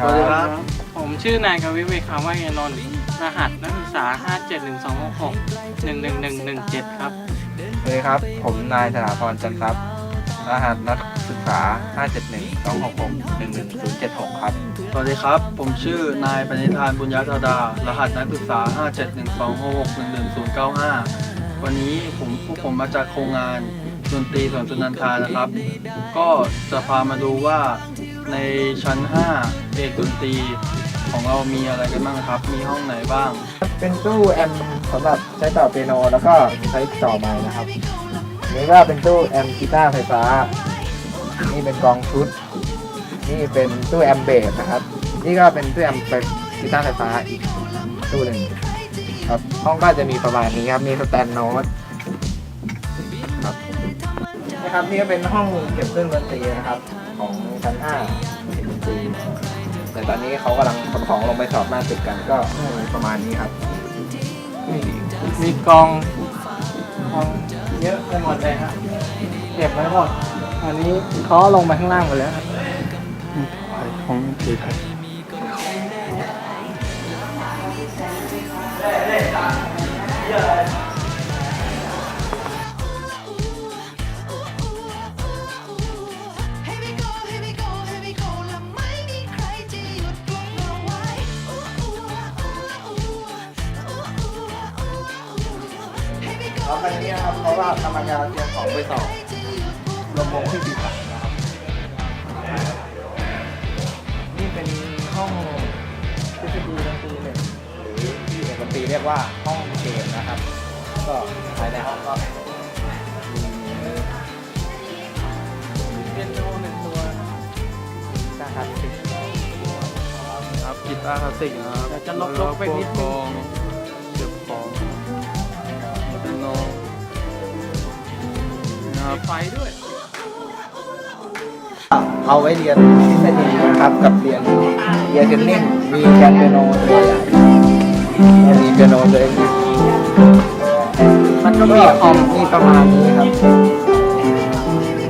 สวัสดีครับผมชื่อนายกวิเวกคำว่ายานนท์รหัสนักศึกษา 57126611117 ครับ สวัสดีครับ ผมนายธนาพรจันทรัพย์รหัสนักศึกษา 571-266-11076 ครับ สวัสดีครับ ผมชื่อนายปณิธานบุญญาธาดา รหัสนักศึกษา 57126611095 วันนี้ผมพวกผมมาจากโครงงานดนตรีสวนสุนันทานะครับ ก็จะพามาดูว่า ในชั้น 5 เอกดนตรีของเรามีอะไรกันบ้างครับ มีห้องไหนบ้าง เป็นตู้แอมสำหรับใช้ต่อเปียโนแล้วก็ใช้ต่อไม้นะครับนี่ก็เป็นตู้แอมกีตาร์ไฟฟ้า นี่เป็นกองชุด นี่เป็นตู้แอมเบสนะครับ นี่ก็เป็นตู้แอมเป็นกีตาร์ไฟฟ้าอีกตู้หนึ่งครับห้องก็จะมีประมาณนี้ครับ มีสแตนโน้ตครับนะครับนี่ก็เป็นห้องเก็บเครื่องดนตรีนะครับ ของ ชั้น5เก็บดนตรีแต่ตอนนี้เขากำลังขนของลงไปสอบหน้าตึกกันก็ประมาณนี้ครับ มีกองกองเยอะไปหมดเลยครับเก็บไว้หมดอันนี้เขาเอาลงไปข้างล่างหมดแล้วครับของสีไทย Here we แล้วคันนี้นะครับเพราะว่ากำลังจะเตรียมของไปสอบจะหยุดพวกลงวงที่ปีสามนะครับ นี่เป็นห้องทฤษฎีดนตรีหนึ่งหรือที่เอกดนตรีเรียกว่าห้องเกมนะครับ ก็ภายในห้องก็มีเป็นโนหนึ่งตัวกีตาร์คลาสสิกครับกีตาร์คลาสสิกนะครับเดี๋ยวจะลบๆไปนิดนึง ครับ ไฟด้วยเอาไว้เรียนทฤษฎีนะครับกับเรียนเรียนเทนนิสมีแกนเปียโนตัวใหญ่มีเปียโนตัวเล็กมันก็มีคอมมีประมาณนี้ครับ